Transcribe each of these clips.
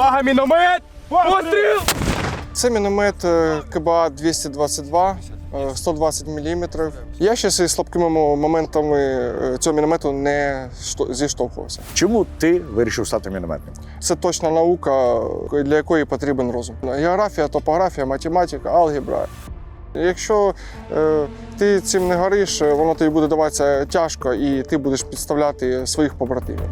Увага, міномет! Постріл! Це міномет е, КБА 222, е, 120 мм. Я ще зі слабкими моментами е, цього міномету не зіштовхувався. Чому ти вирішив стати мінометником? Це точна наука, для якої потрібен розум. Географія, топографія, математика, алгебра. Якщо е, ти цим не гориш, е, воно тобі буде даватися тяжко, і ти будеш підставляти своїх побратимів.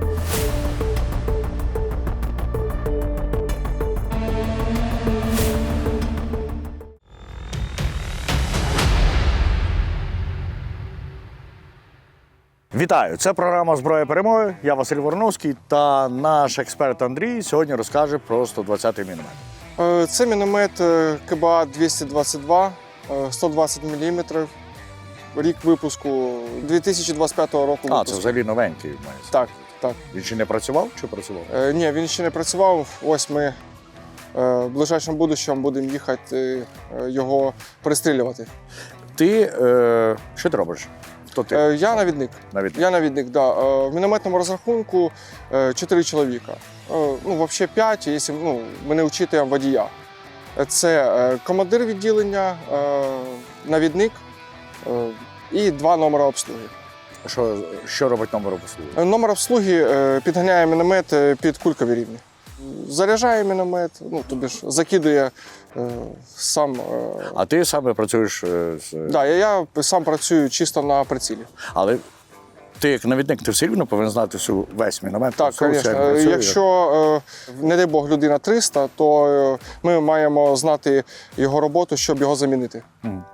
Вітаю! Це програма Зброя перемоги. Я Василь Вороновський та наш експерт Андрій сьогодні розкаже про 120-й міномет. Е, Це міномет е, КБА 222, е, 120 мм. Рік випуску 2025 року. А, це взагалі новенький має. Так, так. Він ще не працював чи працював? Е, ні, він ще не працював. Ось ми е, в ближайшому будущому будемо їхати е, його перестрілювати. Ти е, що ти робиш? Хто ти? Е, я навідник. Навіть Я навідник, да. Е, в мінометному розрахунку е, 4 чоловіка. Е, ну, взагалі 5, якщо ну, ми не водія. Це командир відділення, навідник і два номера обслуги. що, що робить номер послуги? Е, Номер обслуги підганяє міномет під кулькові рівні. Заряджає міномет, ну, тобі ж закидує е, сам. Е, А ти саме працюєш е, з. да, я, я сам працюю чисто на прицілі. Але ти як навідник, ти все рівно повинен знати всю весь міномет. Так, звісно. як- Якщо, е, не дай Бог, людина 300, то е, ми маємо знати його роботу, щоб його замінити.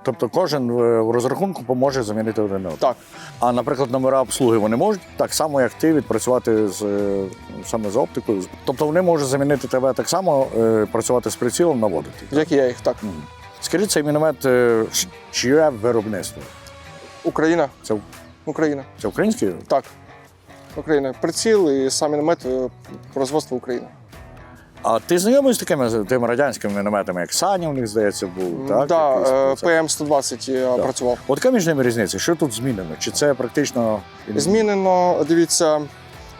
Тобто кожен в розрахунку поможе замінити один одного. Так. А, наприклад, номера обслуги вони можуть так само, як ти, відпрацювати з е, саме з оптикою. Тобто вони можуть замінити тебе так само, працювати з прицілом, наводити. Як і я їх, так. Скажіть, цей міномет чиє виробництво? Україна. Це, Україна. це український? Так. Україна. Приціл і сам міномет е, производство України. А ти знайомий з такими тими радянськими мінометами, як Саня, у них здається, був, так? да, е, це? ПМ-120 я працював. От яка між ними різниця? Що тут змінено? Чи це практично Змінено, дивіться,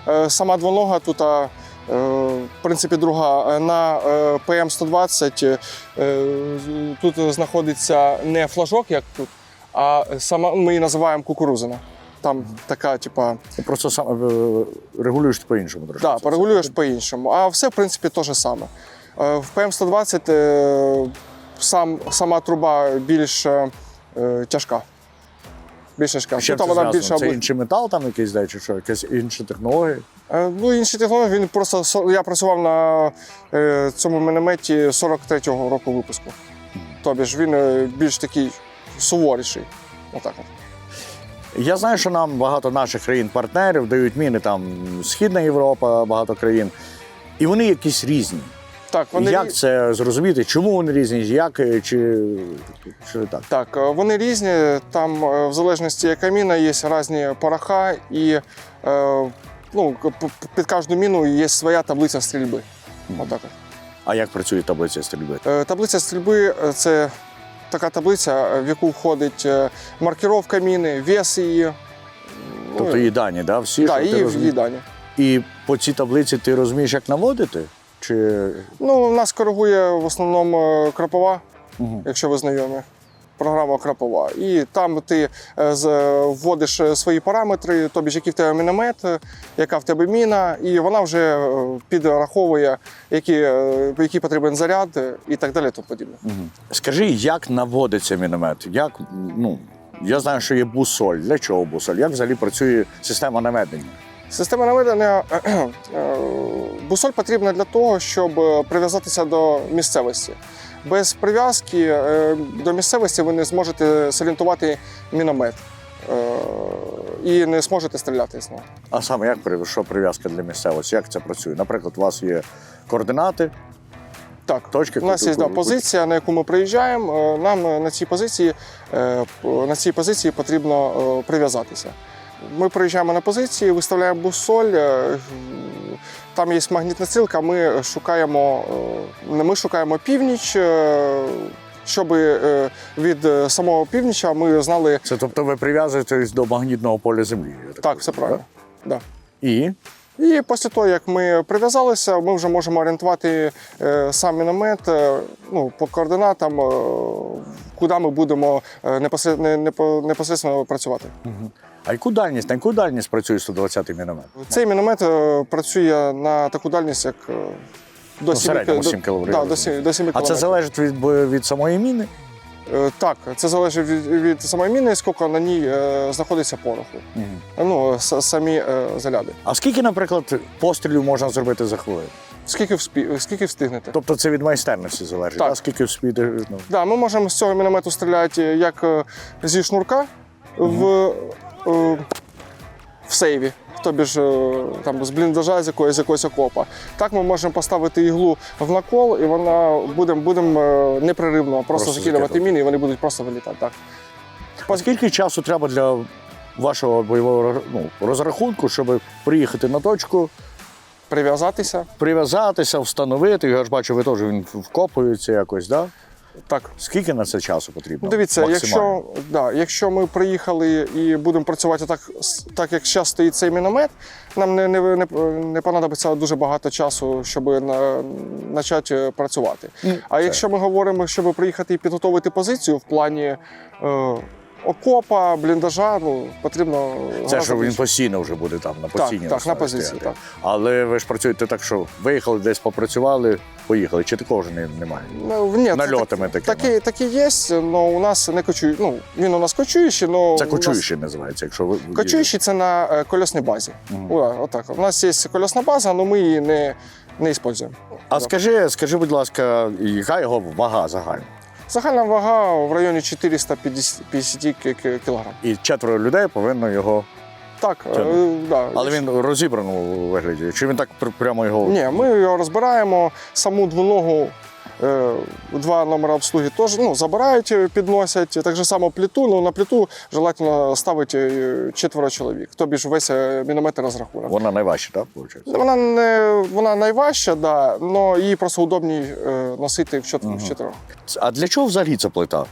е, сама двонога тут, в принципі, друга. На е, ПМ-120 е, тут знаходиться не флажок, як тут, а сама, ми її називаємо кукурузина. Там така, типа, просто сам е, регулюєш по-іншому трошки? да, це? порегулюєш по-іншому. А все, в принципі, те ж саме. Е, В ПМ-120 е, сам, сама труба більш е, тяжка. Більш тяжка. Чим Тут це вона зв'язано? більш Це інший метал там якийсь, да, чи що? Якась інша технологія? Е, Ну, інші технології, він просто я працював на е, цьому мінометі 43-го року випуску. Тобі ж він більш такий суворіший. Отак от. Я знаю, що нам багато наших країн-партнерів дають міни, там Східна Європа, багато країн. І вони якісь різні. Так, вони, як це зрозуміти? Чому вони різні? Як е, чи, чи так? так, е, вони різні. Там, е, в залежності яка міна, є різні пороха, і ну, під кожну міну є своя таблиця стрільби. Отак. А як працює таблиця стрільби? Таблиця стрільби це така таблиця, е, в яку входить е, маркіровка міни, вес її. Тобто її дані, да? всі, Так, щоб ти і в розумів? її дані. І по цій таблиці ти розумієш, як наводити? Чи Ну, у нас коригує в основному е, крапова, Мгм. якщо ви знайомі. Програма крапова. І там ти е, з- вводиш е, свої параметри, тобі ж який в тебе міномет, е, яка в тебе міна, і вона вже е, підраховує, який, е, який потрібен заряд е, і так далі. Тому подібне. скажи, як наводиться міномет? Як, ну, я знаю, що є бусоль. Для чого бусоль? Як взагалі працює система наведення? Система наведення е, бусоль потрібна для того, щоб е, прив'язатися до місцевості. Без прив'язки е, до місцевості ви не зможете зорієнтувати міномет е, і не зможете стріляти з нього. А саме як що прив'язка для місцевості? Як це працює? Наприклад, у вас є координати, Так, Точки, у нас є да, позиція, на яку ми приїжджаємо. Е, Нам на цій позиції, на цій позиції потрібно прив'язатися. Ми приїжджаємо на позиції, виставляємо бусоль. Там є магнітна стрілка, ми шукаємо, е, ми шукаємо північ, е, щоб е, від самого північа ми знали. це тобто ви прив'язуєтесь до магнітного поля землі. я Так, все правильно. Да? І І після того, як ми прив'язалися, ми вже можемо орієнтувати сам міномет ну, по координатам, куди ми будемо непосеред- не- непо- непосередньо працювати. А яку дальність? На яку дальність працює 120-й міномет? Цей міномет е, працює на таку дальність, як е, до Ну, 7 середньому 7 кілометрів. Да, до 7, до 7 А це залежить від, від самої міни? Е, Так, це залежить від, від самої міни, скільки на ній знаходиться пороху. Ну, с- самі заряди. А скільки, наприклад, пострілів можна зробити за хвилину? Скільки, вспі... скільки встигнете? Тобто це від майстерності залежить, Так. а скільки вспіде, ну, Да, ми можемо з цього міномету стріляти як зі шнурка в, е, в сейві. Тобі ж е, там з бліндажа з якоїсь, з якогось окопа. Так ми можемо поставити іглу в накол, і вона будемо будем, е, непреривно просто, Просто закидувати міни, і вони будуть просто вилітати. Так. А скільки часу треба для вашого бойового ну, розрахунку, щоб приїхати на точку, Прив'язатися. прив'язатися, встановити? Я ж бачу, ви теж він вкопується якось, да? Так. Скільки на це часу потрібно? Дивіться, якщо, да, якщо ми приїхали і будемо працювати так, так як зараз стоїть цей міномет, нам не, не, не, не понадобиться дуже багато часу, щоб на, почати працювати. а якщо ми говоримо, щоб приїхати і підготовити позицію в плані е, окопа, бліндажа, ну потрібно. Це що він постійно вже буде там на постійній так, на позиції, так. Але ви ж працюєте так, що виїхали десь попрацювали, поїхали. Чи такого ж немає? Ну, ні, Нальотами так-. Такі, такі є, але у нас не кочує. Ну, він у нас кочуючий, але. Це кочуючий називається, якщо ви Кочуючий це на е, колесній базі. О, отак. У нас є колесна база, але ми її не, не використовуємо. А скажи, скажи, будь ласка, яка його вага загальна? Загальна вага в районі 450 кг. І четверо людей повинно його. Так, е, да. Але він розібраному вигляді. Чи він так прямо його. Ні, ми його розбираємо, саму двоногу. Е, Два номери обслуги теж ну, забирають, е, підносять. Так же само плиту. Ну, на плиту желательно ставити е, четверо чоловік. Тобі ж весь мінометний розрахунок. Вона найважча, так? Виходить? Вона не вона найважча, да, але її просто удобні носити в чот- в чотирьох. А для чого взагалі ця плита?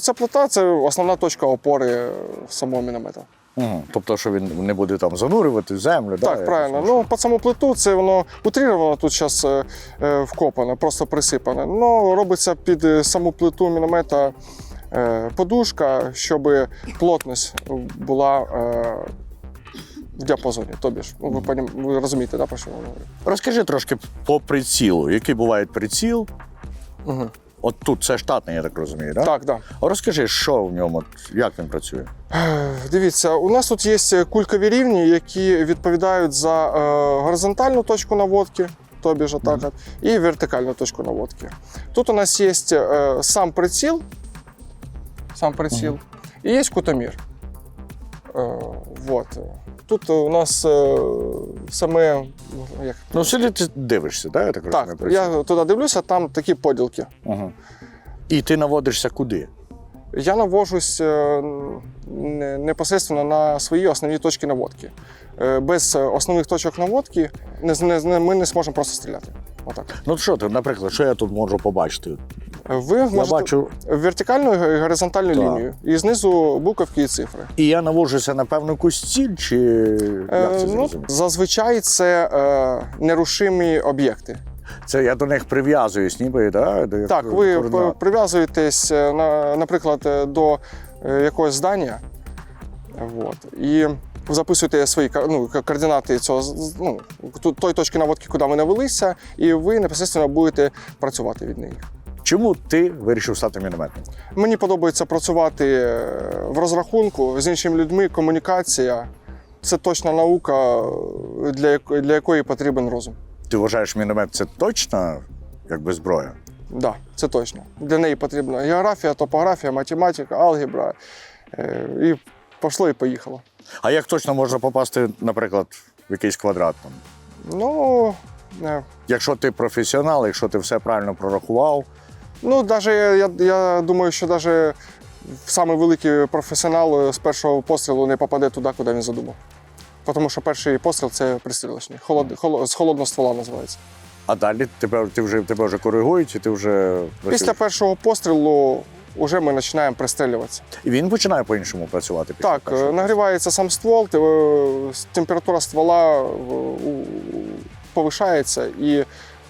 Ця плита це основна точка опори самого міномета. Угу. Тобто, що він не буде там занурювати землю. Так, якось, правильно. ну, під саму плиту це воно утріровано тут зараз вкопане, просто присипане. Ну, робиться під е, саму плиту міномета е, подушка, щоб плотність була е, в діапазоні. Тобі ж, ну, ви, ви розумієте, да, про що я говорю? Розкажи трошки по прицілу. Який буває приціл? Угу. От тут це штатний, я так розумію, так? Так, так. Розкажи, що в ньому, як він працює? Дивіться, у нас тут є кулькові рівні, які відповідають за е, горизонтальну точку наводки, тобі ж отак, от, і вертикальну точку наводки. Тут у нас є е, сам приціл, сам приціл, і є кутомір. Е, вот. Тут у нас е, саме. Як, Ну, сюди ти дивишся, так? Я так розумію, так, я туди дивлюся, там такі поділки. Угу. І ти наводишся куди? Я навожусь е, непосередньо на свої основні точки наводки. Без основних точок наводки ми не зможемо просто стріляти. Отак. Ну, що ти, наприклад, що я тут можу побачити? Ви Я можете бачу, вертикальну і горизонтальну Так. лінію, і знизу буковки і цифри. і я наводжуся на певну якусь ціль, чи Е, як це ну, зазвичай це е, нерушимі об'єкти. Це я до них прив'язуюсь, ніби, да? до Так, ви координат. прив'язуєтесь, е, на, наприклад, е, до якогось здання, вот, і записуєте свої ну, координати цього ну, той точки наводки, куди ви навелися, і ви непосередньо будете працювати від неї. Чому ти вирішив стати мінометником? Мені подобається працювати е, в розрахунку з іншими людьми, комунікація. Це точна наука, е, для, для якої потрібен розум. Ти вважаєш, міномет це точно якби зброя? Так, да, це точно. Для неї потрібна географія, топографія, математика, алгебра. Е, І пішло і поїхало. А як точно можна попасти, наприклад, в якийсь квадрат? Там? Ну, е, Якщо ти професіонал, якщо ти все правильно прорахував, ну даже, я, я думаю, що навіть самий великий професіонал е, з першого пострілу не попаде туди, куди він задумав. Тому що перший постріл це пристрілочний, холод, холо- з холодного ствола називається. а далі тебе, ти вже, тебе вже коригують, і ти вже Після першого пострілу вже ми починаємо пристрілюватися. І він починає по-іншому працювати. після Так, е, нагрівається сам ствол, е, температура ствола повишається і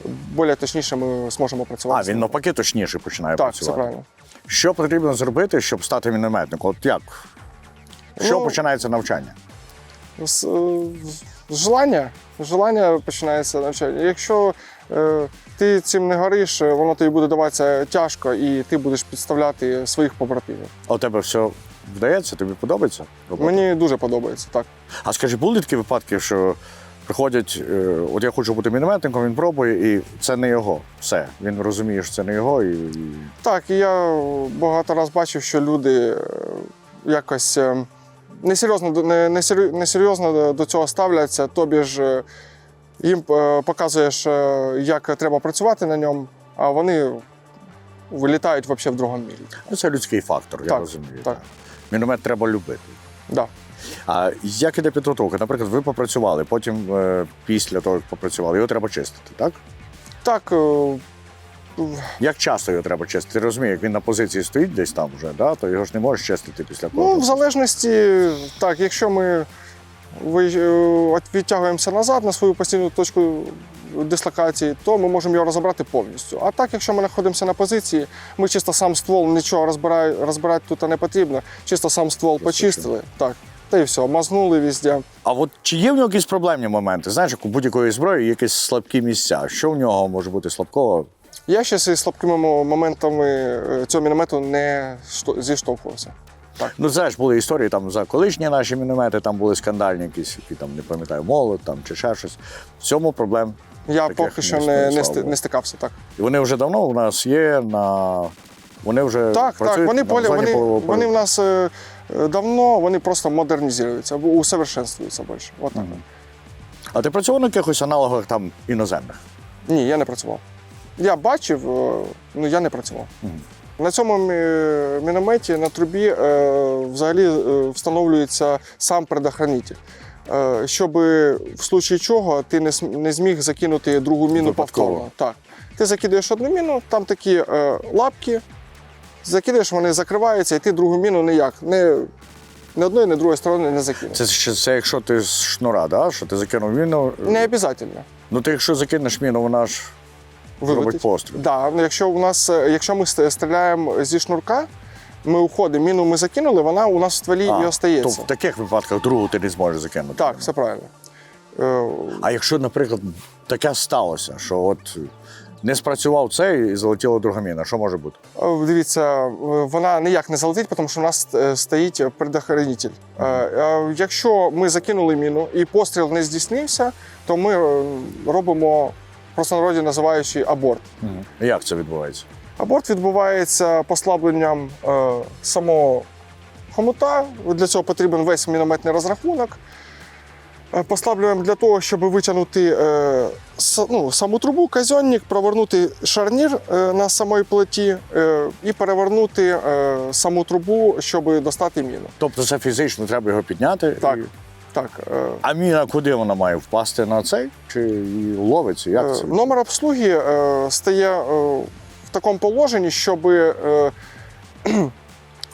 більш точніше ми зможемо працювати. з він навпаки точніше починає Так, все працювати. правильно. Що потрібно зробити, щоб стати мінометником? От як? Що Ну, починається навчання? З, е, з желання. Желання починається навчання. Якщо е, ти цим не гориш, е, воно тобі буде даватися тяжко, і ти будеш підставляти своїх побратимів. А у тебе все вдається, тобі подобається? робота? Мені дуже подобається так. А скажи, були такі випадки, що приходять, е, от я хочу бути мінометником, він пробує, і це не його. Все. Він розуміє, що це не його. І. Так, і я багато разів бачив, що люди е, якось е, несерйозно, не, несерйо- несерйозно до- цього ставляться, тобі ж їм показуєш, як треба працювати на ньому, а вони вилітають взагалі в другому мірі. Ну, це людський фактор, я Так, розумію. так. Міномет треба любити. Да. А як іде підготовка? Наприклад, ви попрацювали, потім е, після того, як попрацювали, його треба чистити, так? Так, е, Як часто його треба чистити? Ти розумієш, як він на позиції стоїть десь там вже, да? то його ж не можеш чистити після ну, в залежності, так, якщо ми ви- е, відтягуємося назад на свою постійну точку дислокації, то ми можемо його розібрати повністю. А так, якщо ми знаходимося на позиції, ми чисто сам ствол нічого розбирай, розбирати тут не потрібно, чисто сам ствол почистили, так, та і все, мазнули везде. А от чи є в нього якісь проблемні моменти? Знаєш, як у будь-якої зброї є якісь слабкі місця. Що в нього може бути слабкого? Я ще зі слабкими моментами е, цього міномету не што- зіштовхувався. Так. Ну, знаєш, були історії там за колишні наші міномети, там були скандальні якісь, які там не пам'ятаю, молот там чи ще щось. В цьому проблем. Я Таких поки що не не, не, стикався так. І вони вже давно у нас є на. Вони вже Так, працюють так, вони на полі, вони, вони в нас е, е, давно, вони просто модернізуються, усовершенствуються більше. От так. А ти працював на якихось аналогах там іноземних? Ні, я не працював. Я бачив, е, ну я не працював. На цьому мінометі на трубі е, взагалі е, встановлюється сам предохранитель. Е, щоб в случаї чого ти не, не зміг закинути другу міну повторно. Так. Ти закидаєш одну міну, там такі е, лапки, закидаєш, вони закриваються, і ти другу міну ніяк. Не, не одної, не другої сторони не закинеш. Це, ще- це якщо ти з шнура, да? що ти закинув міну. Не обов'язково. Ну ти якщо закинеш міну, вона ж зробить постріл. Да, якщо у нас, е, якщо ми стріляємо зі шнурка, ми уходимо, міну ми закинули, вона у нас в стволі і то остається. в таких випадках другу ти не зможеш закинути. Так, все правильно. Е, А якщо, наприклад, таке сталося, що от не спрацював цей і залетіла друга міна, що може бути? е, Дивіться, е, вона ніяк не залетить, тому що у нас стоїть предохранитель. Е, Якщо ми закинули міну і постріл не здійснився, то ми робимо в простонароді називаючи аборт. Як це відбувається? Аборт відбувається послабленням е, самого хомута. Для цього потрібен весь мінометний розрахунок. Е, Послаблюємо для того, щоб витягнути е, с- ну, саму трубу, казьонник, провернути шарнір е, на самій плиті е, і перевернути е, саму трубу, щоб достати міну. Тобто це фізично треба його підняти. Так. І... Так, е, А міна куди вона має впасти на цей? Чи її ловиться? Як Е, це? Номер обслуги е, стає е, такому положенні, щоб е,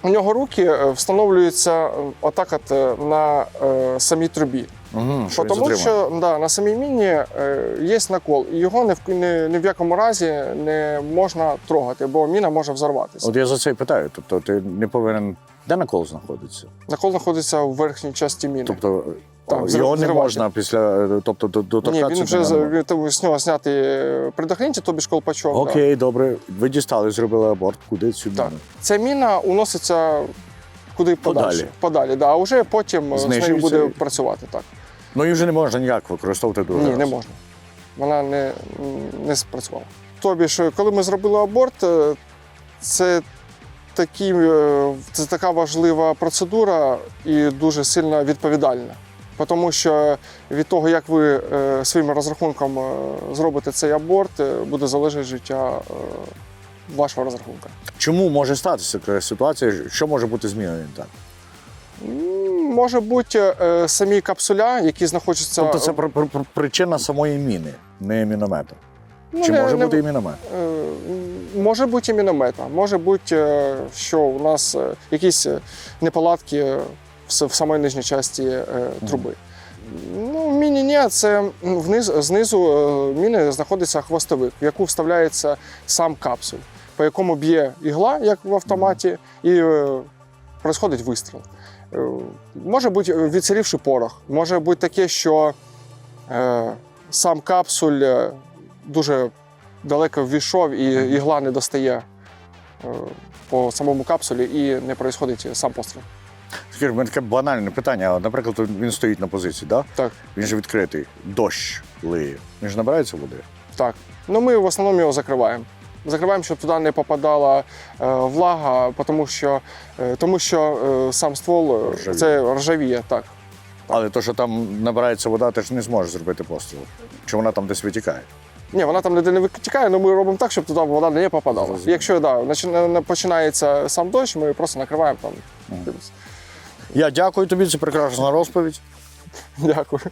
у нього руки е, встановлюються е, отак от е, на е, самій трубі. Угу, що Тому що да, на самій міні е, є накол, і його ні в, ні, ні в якому разі не можна трогати, бо міна може взорватися. От я за це і питаю. Тобто ти не повинен. Де накол знаходиться? Накол знаходиться в верхній частині міни. Тобто Так, його не можна після. е, Тобто до- Ні, він вже з- нього. він, тому з нього зняти предохранитель, тобі ж колпачок. Окей, добре. Ви дістали, зробили аборт. Куди цю Так. міну? Ця міна уноситься куди. Подалі. Подалі, да. А вже потім е, з нею буде працювати. Так. Ну її вже не можна ніяк використовувати другий Ні, раз. не можна. Вона не, не спрацювала. Тобі ж, коли ми зробили аборт, е, це, такі, е, це така важлива процедура і дуже сильно відповідальна. Тому що від того, як ви е, своїм розрахунком е, зробите цей аборт, е, буде залежати життя вашого розрахунка. Чому може статися така ситуація? Що може бути зміною так? Може бути самі капсуля, які знаходяться. Тобто це пр- пр- пр- причина самої міни, не міномета. Ну, Чи не- може не- бути і міномет? Може бути і міномета, може бути, що у нас якісь неполадки в самій нижній часті е, труби. Ну, міні ні, це вниз, знизу е, міни знаходиться хвостовик, в яку вставляється сам капсуль, по якому б'є ігла, як в автоматі, і е, происходить вистріл. Е, може бути е, відсирівший порох, може бути таке, що е, сам капсуль дуже далеко ввійшов і ігла не достає по самому капсулі і не происходить сам постріл. Скажи, в мене таке банальне питання. Наприклад, він стоїть на позиції, да? Так, він же відкритий, дощ лиє. Він ж набирається води. так. Ну ми в основному його закриваємо. Закриваємо, щоб туди не попадала е, влага, тому що, е, тому що е, сам ствол Ржавіє. це ржавіє. Так. Але то, що там набирається вода, ти ж не зможеш зробити постріл. Чи вона там десь витікає? Ні, вона там ніде не витікає, але ми робимо так, щоб туди вода не попадала. Якщо да, починається сам дощ, ми просто накриваємо там. Я дякую тобі, це прекрасна розповідь. Дякую.